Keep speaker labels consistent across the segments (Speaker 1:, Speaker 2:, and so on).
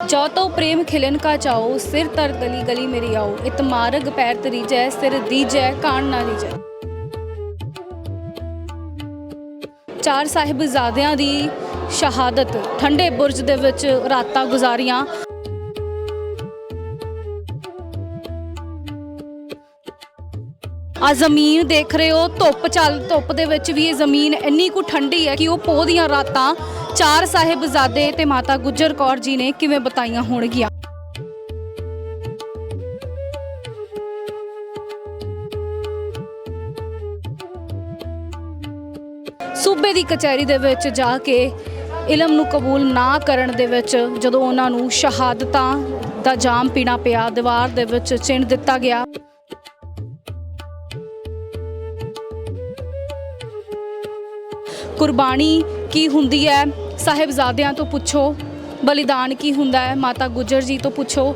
Speaker 1: ਜੋ ਤੋ ਪ੍ਰੇਮ ਖਿਲਨ ਕਾ ਚਾਓ ਸਿਰ ਤਰ ਗਲੀ ਗਲੀ ਮੇਰੀ ਆਓ। ਇਤ ਮਾਰਗ ਪੈਰ ਤਰੀਜੈ, ਸਿਰ ਦੀਜੈ, ਕਾਣ ਨਾ ਦੀਜੈ ਚਾਰ ਸਾਹਿਬਜ਼ਾਦਿਆਂ ਦੀ ਸ਼ਹਾਦਤ, ਠੰਡੇ ਬੁਰਜ ਦੇ ਵਿੱਚ ਰਾਤਾਂ ਗੁਜ਼ਾਰੀਆਂ। ਆ ਜ਼ਮੀਨ ਦੇਖ ਰਹੇ ਹੋ, ਧੁੱਪ ਚੱਲ, ਧੁੱਪ ਦੇ ਵਿੱਚ ਵੀ ਇਹ ਜ਼ਮੀਨ ਇੰਨੀ ਕੁ ਠੰਡੀ ਹੈ ਕਿ ਉਹ ਪੋਹ ਦੀਆਂ ਰਾਤਾਂ ਚਾਰ ਸਾਹਿਬਜ਼ਾਦੇ ਤੇ ਮਾਤਾ ਗੁਜਰ ਕੌਰ ਜੀ ਨੇ ਕਿਵੇਂ ਬਤਾਈਆਂ ਹੋਣਗੀਆਂ? ਸੂਬੇ ਦੀ ਕਚਹਿਰੀ ਦੇ ਵਿੱਚ ਜਾ ਕੇ ਇਲਮ ਨੂੰ ਕਬੂਲ ਨਾ ਕਰਨ ਦੇ ਵਿੱਚ ਜਦੋਂ ਉਹਨਾਂ ਨੂੰ ਸ਼ਹਾਦਤਾਂ ਦਾ ਜਾਮ ਪੀਣਾ ਪਿਆ, ਦੀਵਾਰ ਦੇ ਵਿੱਚ ਚਿੰਨ ਦਿੱਤਾ ਗਿਆ। ਕੁਰਬਾਨੀ ਕੀ ਹੁੰਦੀ ਹੈ? ਸਾਹਿਬਜ਼ਾਦਿਆਂ ਤੋਂ ਪੁੱਛੋ। ਬਲੀਦਾਨ ਕੀ ਹੁੰਦਾ ਹੈ? ਮਾਤਾ ਗੁਜਰ ਜੀ ਤੋਂ ਪੁੱਛੋ।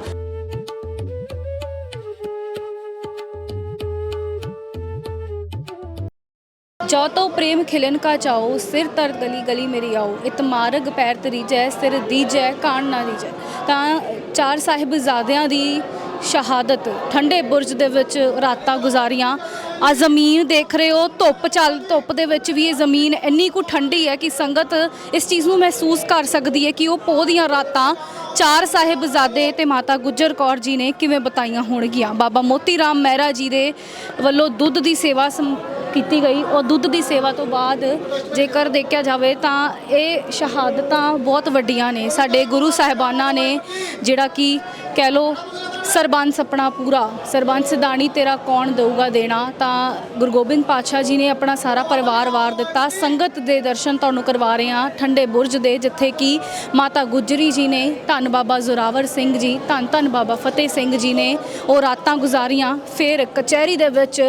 Speaker 1: ਜੋ ਤੋ ਪ੍ਰੇਮ ਖਿਲਨ ਕਾ ਚਾਓ, ਸਿਰ ਤਰ ਗਲੀ ਗਲੀ ਮੇਰੀ ਆਓ। ਇਤਮਾਰਗ ਪੈਰ ਤਰੀਜੈ, ਸਿਰ ਦੀਜੈ ਕਾਣ ਨਾ ਦੀਜੈ ਤਾਂ ਚਾਰ ਸਾਹਿਬਜ਼ਾਦਿਆਂ ਦੀ ਸ਼ਹਾਦਤ, ਠੰਡੇ ਬੁਰਜ ਦੇ ਵਿੱਚ ਰਾਤਾਂ ਗੁਜ਼ਾਰੀਆਂ। ਆ ਜ਼ਮੀਨ ਦੇਖ ਰਹੇ ਹੋ, ਧੁੱਪ ਚੱਲ, ਧੁੱਪ ਦੇ ਵਿੱਚ ਵੀ ਇਹ ਜ਼ਮੀਨ ਇੰਨੀ ਕੁ ਠੰਡੀ ਹੈ ਕਿ ਸੰਗਤ ਇਸ ਚੀਜ਼ ਨੂੰ ਮਹਿਸੂਸ ਕਰ ਸਕਦੀ ਹੈ ਕਿ ਉਹ ਪੋਹ ਦੀਆਂ ਰਾਤਾਂ ਚਾਰ ਸਾਹਿਬਜ਼ਾਦੇ ਤੇ ਮਾਤਾ ਗੁਜਰ ਕੌਰ ਜੀ ਨੇ ਕਿਵੇਂ ਬਤਾਈਆਂ ਹੋਣਗੀਆਂ। ਬਾਬਾ ਮੋਤੀ ਰਾਮ ਮਹਿਰਾ ਜੀ ਦੇ ਵੱਲੋਂ ਦੁੱਧ ਦੀ ਸੇਵਾ ਸਮ- ਕੀਤੀ ਗਈ। ਉਹ ਦੁੱਧ ਦੀ ਸੇਵਾ ਤੋਂ ਬਾਅਦ ਜੇਕਰ ਦੇਖਿਆ ਜਾਵੇ ਤਾਂ ਇਹ ਸ਼ਹਾਦਤਾਂ ਬਹੁਤ ਵੱਡੀਆਂ ਨੇ। ਸਾਡੇ ਗੁਰੂ ਸਾਹਿਬਾਨਾਂ ਨੇ ਜਿਹੜਾ ਕਿ ਕਹਿ ਲੋ ਸਰਬੰਸ ਆਪਣਾ ਪੂਰਾ, ਸਰਬੰਸ ਦਾਣੀ ਤੇਰਾ ਕੌਣ ਦੇਊਗਾ ਦੇਣਾ? ਤਾਂ ਗੁਰੂ ਗੋਬਿੰਦ ਪਾਤਸ਼ਾਹ ਜੀ ਨੇ ਆਪਣਾ ਸਾਰਾ ਪਰਿਵਾਰ ਵਾਰ ਦਿੱਤਾ। ਸੰਗਤ ਦੇ ਦਰਸ਼ਨ ਤੁਹਾਨੂੰ ਕਰਵਾ ਰਹੇ ਹਾਂ, ਠੰਡੇ ਬੁਰਜ ਦੇ, ਜਿੱਥੇ ਕਿ ਮਾਤਾ ਗੁਜਰੀ ਜੀ ਨੇ, ਧੰਨ ਬਾਬਾ ਜ਼ੋਰਾਵਰ ਸਿੰਘ ਜੀ, ਧੰਨ ਧੰਨ ਬਾਬਾ ਫਤਿਹ ਸਿੰਘ ਜੀ ਨੇ ਉਹ ਰਾਤਾਂ ਗੁਜ਼ਾਰੀਆਂ, ਫਿਰ ਕਚਹਿਰੀ ਦੇ ਵਿੱਚ,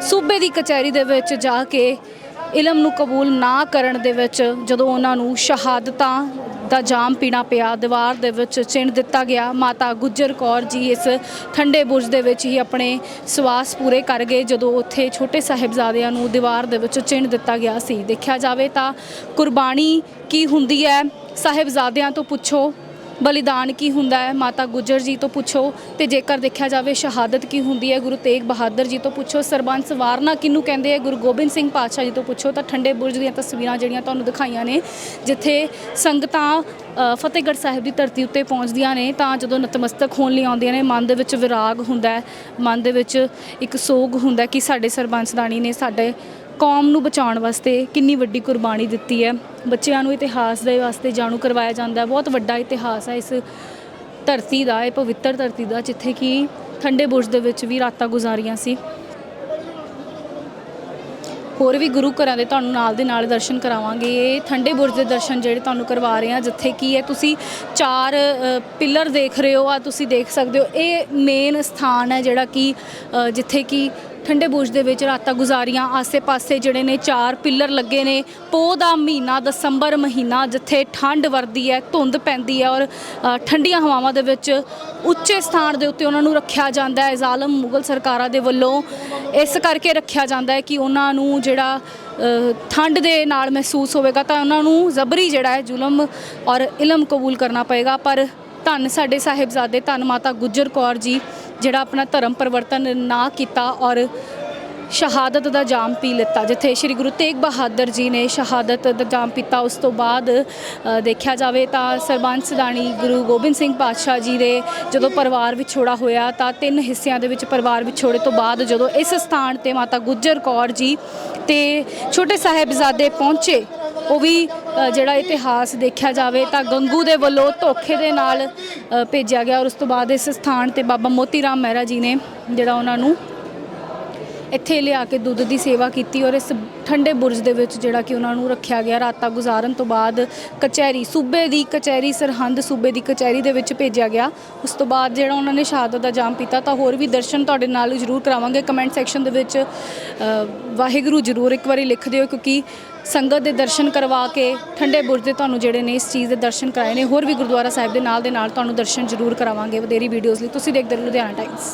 Speaker 1: ਸੂਬੇ ਦੀ ਕਚਹਿਰੀ ਦੇ ਵਿੱਚ ਜਾ ਕੇ ਇਲਮ ਨੂੰ ਕਬੂਲ ਨਾ ਕਰਨ ਦੇ ਵਿੱਚ ਜਦੋਂ ਉਹਨਾਂ ਨੂੰ ਸ਼ਹਾਦਤਾਂ ਦਾ ਜਾਮ ਪੀਣਾ ਪਿਆ, ਦੀਵਾਰ ਦੇ ਵਿੱਚ ਚਿੰਨ ਦਿੱਤਾ ਗਿਆ। ਮਾਤਾ ਗੁੱਜਰ ਕੌਰ ਜੀ ਇਸ ਠੰਡੇ ਬੁਰਜ ਦੇ ਵਿੱਚ ਹੀ ਆਪਣੇ ਸਵਾਸ ਪੂਰੇ ਕਰ ਗਏ। ਜਦੋਂ ਉੱਥੇ ਛੋਟੇ ਸਾਹਿਬਜ਼ਾਦਿਆਂ ਨੂੰ ਦੀਵਾਰ ਦੇ ਵਿੱਚ ਚਿੰਨ ਦਿੱਤਾ ਗਿਆ ਸੀ। ਦੇਖਿਆ ਜਾਵੇ ਤਾਂ ਕੁਰਬਾਨੀ ਕੀ ਹੁੰਦੀ ਹੈ? ਸਾਹਿਬਜ਼ਾਦਿਆਂ ਤੋਂ ਪੁੱਛੋ। ਬਲੀਦਾਨ ਕੀ ਹੁੰਦਾ ਹੈ? ਮਾਤਾ ਗੁਜਰ ਜੀ ਤੋਂ ਪੁੱਛੋ ਤੇ ਜੇਕਰ ਦੇਖਿਆ ਜਾਵੇ ਸ਼ਹਾਦਤ ਕੀ ਹੁੰਦੀ ਹੈ ਗੁਰੂ ਤੇਗ ਬਹਾਦਰ ਜੀ ਤੋਂ ਪੁੱਛੋ, ਸਰਬੰਸ ਵਾਰਨਾ ਕਿਹਨੂੰ ਕਹਿੰਦੇ ਹੈ? ਗੁਰੂ ਗੋਬਿੰਦ ਸਿੰਘ ਪਾਤਸ਼ਾਹ ਜੀ ਤੋਂ ਪੁੱਛੋ ਤਾਂ ਠੰਡੇ ਬੁਰਜ ਦੀਆਂ ਤਸਵੀਰਾਂ ਜਿਹੜੀਆਂ ਤੁਹਾਨੂੰ ਦਿਖਾਈਆਂ ਨੇ, ਜਿੱਥੇ ਸੰਗਤਾਂ ਫਤਿਹਗੜ੍ਹ ਸਾਹਿਬ ਦੀ ਧਰਤੀ ਉੱਤੇ ਪਹੁੰਚਦੀਆਂ ਨੇ, ਤਾਂ ਜਦੋਂ ਨਤਮਸਤਕ ਹੋਣ ਲਈ ਆਉਂਦੀਆਂ ਨੇ, ਮਨ ਦੇ ਵਿੱਚ ਵਿਰਾਗ ਹੁੰਦਾ ਹੈ, ਮਨ ਦੇ ਵਿੱਚ ਇੱਕ ਸੋਗ ਹੁੰਦਾ ਕਿ ਸਾਡੇ ਸਰਬੰਸਦਾਨੀ ਨੇ ਸਾਡੇ ਕੌਮ ਨੂੰ ਬਚਾਉਣ ਵਾਸਤੇ ਕਿੰਨੀ ਵੱਡੀ ਕੁਰਬਾਨੀ ਦਿੱਤੀ ਹੈ। ਬੱਚਿਆਂ ਨੂੰ ਇਤਿਹਾਸ ਦੇ ਵਾਸਤੇ ਜਾਣੂ ਕਰਵਾਇਆ ਜਾਂਦਾ ਹੈ। ਬਹੁਤ ਵੱਡਾ ਇਤਿਹਾਸ ਹੈ ਇਸ ਧਰਤੀ ਦਾ ਇਹ ਪਵਿੱਤਰ ਧਰਤੀ ਦਾ ਜਿੱਥੇ ਕਿ ਠੰਡੇ ਬੁਰਜ ਦੇ ਵਿੱਚ ਵੀ ਰਾਤਾਂ ਗੁਜ਼ਾਰੀਆਂ ਸੀ। ਹੋਰ ਵੀ ਗੁਰੂ ਘਰਾਂ ਦੇ ਤੁਹਾਨੂੰ ਨਾਲ ਦੇ ਨਾਲ ਦਰਸ਼ਨ ਕਰਾਵਾਂਗੇ। ਇਹ ਠੰਡੇ ਬੁਰਜ ਦੇ ਦਰਸ਼ਨ ਜਿਹੜੇ ਤੁਹਾਨੂੰ ਕਰਵਾ ਰਹੇ ਹਾਂ ਜਿੱਥੇ ਕੀ ਹੈ ਤੁਸੀਂ ਚਾਰ ਅ, ਪਿੱਲਰ ਦੇਖ ਰਹੇ ਹੋ ਆ ਤੁਸੀਂ ਦੇਖ ਸਕਦੇ ਹੋ। ਇਹ ਮੇਨ ਸਥਾਨ ਹੈ ਜਿਹੜਾ ਕਿ ਜਿੱਥੇ ਕਿ ਠੰਡੇ ਬੁਰਜ ਦੇ ਵਿੱਚ ਰਾਤਾਂ ਗੁਜ਼ਾਰੀਆਂ, ਆਸੇ-ਪਾਸੇ ਜਿਹੜੇ ਨੇ ਚਾਰ ਪਿੱਲਰ ਲੱਗੇ ਨੇ। ਪੋਹ ਦਾ ਮਹੀਨਾ, ਦਸੰਬਰ ਮਹੀਨਾ, ਜਿੱਥੇ ਠੰਡ ਵਰਦੀ ਹੈ, ਧੁੰਦ ਪੈਂਦੀ ਹੈ ਔਰ ਠੰਡੀਆਂ ਹਵਾਵਾਂ ਦੇ ਵਿੱਚ ਉੱਚੇ ਸਥਾਨ ਦੇ ਉੱਤੇ ਉਹਨਾਂ ਨੂੰ ਰੱਖਿਆ ਜਾਂਦਾ ਹੈ। ਜ਼ਾਲਮ ਮੁਗਲ ਸਰਕਾਰਾਂ ਦੇ ਵੱਲੋਂ ਇਸ ਕਰਕੇ ਰੱਖਿਆ ਜਾਂਦਾ ਹੈ ਕਿ ਉਹਨਾਂ ਨੂੰ ਜਿਹੜਾ ਠੰਡ ਦੇ ਨਾਲ ਮਹਿਸੂਸ ਹੋਵੇਗਾ ਤਾਂ ਉਹਨਾਂ ਨੂੰ ਜ਼ਬਰੀ ਜਿਹੜਾ ਹੈ ਜ਼ੁਲਮ ਔਰ ਇਲਮ ਕਬੂਲ ਕਰਨਾ ਪਏਗਾ। ਪਰ ਧੰਨ ਸਾਡੇ ਸਾਹਿਬਜ਼ਾਦੇ, ਧੰਨ ਮਾਤਾ ਗੁਜਰ ਕੌਰ ਜੀ ਜਿਹੜਾ ਆਪਣਾ ਧਰਮ ਪਰਿਵਰਤਨ ਨਾ ਕੀਤਾ ਔਰ ਸ਼ਹਾਦਤ ਦਾ ਜਾਮ ਪੀ ਲਿੱਤਾ, ਜਿੱਥੇ ਸ੍ਰੀ ਗੁਰੂ ਤੇਗ ਬਹਾਦਰ ਜੀ ਨੇ ਸ਼ਹਾਦਤ ਦਾ ਜਾਮ ਪੀਤਾ, ਉਸ ਤੋਂ ਬਾਅਦ ਦੇਖਿਆ ਜਾਵੇ ਤਾਂ ਸਰਬੰਸ ਦਾਨੀ ਗੁਰੂ ਗੋਬਿੰਦ ਸਿੰਘ ਪਾਤਸ਼ਾਹ ਜੀ ਦੇ ਜਦੋਂ ਪਰਿਵਾਰ ਵਿਛੋੜਾ ਹੋਇਆ ਤਾਂ ਤਿੰਨ ਹਿੱਸਿਆਂ ਦੇ ਵਿੱਚ ਪਰਿਵਾਰ ਵਿਛੋੜੇ ਤੋਂ ਬਾਅਦ ਜਦੋਂ ਇਸ ਸਥਾਨ ਤੇ ਮਾਤਾ ਗੁੱਜਰ ਕੌਰ ਜੀ ਤੇ ਛੋਟੇ ਸਾਹਿਬਜ਼ਾਦੇ ਪਹੁੰਚੇ ਉਹ ਵੀ ਜਿਹੜਾ ਇਤਿਹਾਸ ਦੇਖਿਆ ਜਾਵੇ ਤਾਂ ਗੰਗੂ ਦੇ ਵੱਲੋਂ ਧੋਖੇ ਦੇ ਨਾਲ ਭੇਜਿਆ ਗਿਆ ਔਰ ਉਸ ਤੋਂ ਬਾਅਦ ਇਸ ਸਥਾਨ ਤੇ ਬਾਬਾ ਮੋਤੀ ਰਾਮ ਮਹਿਰਾ ਜੀ ਨੇ ਜਿਹੜਾ ਉਹਨਾਂ ਨੂੰ ਇੱਥੇ ਲਿਆ ਕੇ ਦੁੱਧ ਦੀ ਸੇਵਾ ਕੀਤੀ ਔਰ ਇਸ ਠੰਡੇ ਬੁਰਜ ਦੇ ਵਿੱਚ ਜਿਹੜਾ ਕਿ ਉਹਨਾਂ ਨੂੰ ਰੱਖਿਆ ਗਿਆ, ਰਾਤਾਂ ਗੁਜ਼ਾਰਨ ਤੋਂ ਬਾਅਦ ਕਚਹਿਰੀ, ਸੂਬੇ ਦੀ ਕਚਹਿਰੀ, ਸਰਹੰਦ ਸੂਬੇ ਦੀ ਕਚਹਿਰੀ ਦੇ ਵਿੱਚ ਭੇਜਿਆ ਗਿਆ। ਉਸ ਤੋਂ ਬਾਅਦ ਜਿਹੜਾ ਉਹਨਾਂ ਨੇ ਸ਼ਹਾਦਤ ਦਾ ਜਾਮ ਪੀਤਾ ਤਾਂ ਹੋਰ ਵੀ ਦਰਸ਼ਨ ਤੁਹਾਡੇ ਨਾਲ ਜ਼ਰੂਰ ਕਰਾਵਾਂਗੇ। ਕਮੈਂਟ ਸੈਕਸ਼ਨ ਦੇ ਵਿੱਚ ਵਾਹਿਗੁਰੂ ਜ਼ਰੂਰ ਇੱਕ ਵਾਰੀ ਲਿਖ ਦਿਓ ਕਿਉਂਕਿ ਸੰਗਤ ਦੇ ਦਰਸ਼ਨ ਕਰਵਾ ਕੇ ਠੰਡੇ ਬੁਰਜ ਦੇ ਤੁਹਾਨੂੰ ਜਿਹੜੇ ਨੇ ਇਸ ਚੀਜ਼ ਦੇ ਦਰਸ਼ਨ ਕਰਾਏ ਨੇ, ਹੋਰ ਵੀ ਗੁਰਦੁਆਰਾ ਸਾਹਿਬ ਦੇ ਨਾਲ ਦੇ ਨਾਲ ਤੁਹਾਨੂੰ ਦਰਸ਼ਨ ਜ਼ਰੂਰ ਕਰਾਵਾਂਗੇ, ਵਧੇਰੀ ਵੀਡੀਓਜ਼ ਲਈ। ਤੁਸੀਂ ਦੇਖਦੇ ਰਹੋ ਲੁਧਿਆਣਾ ਟਾਈਮਸ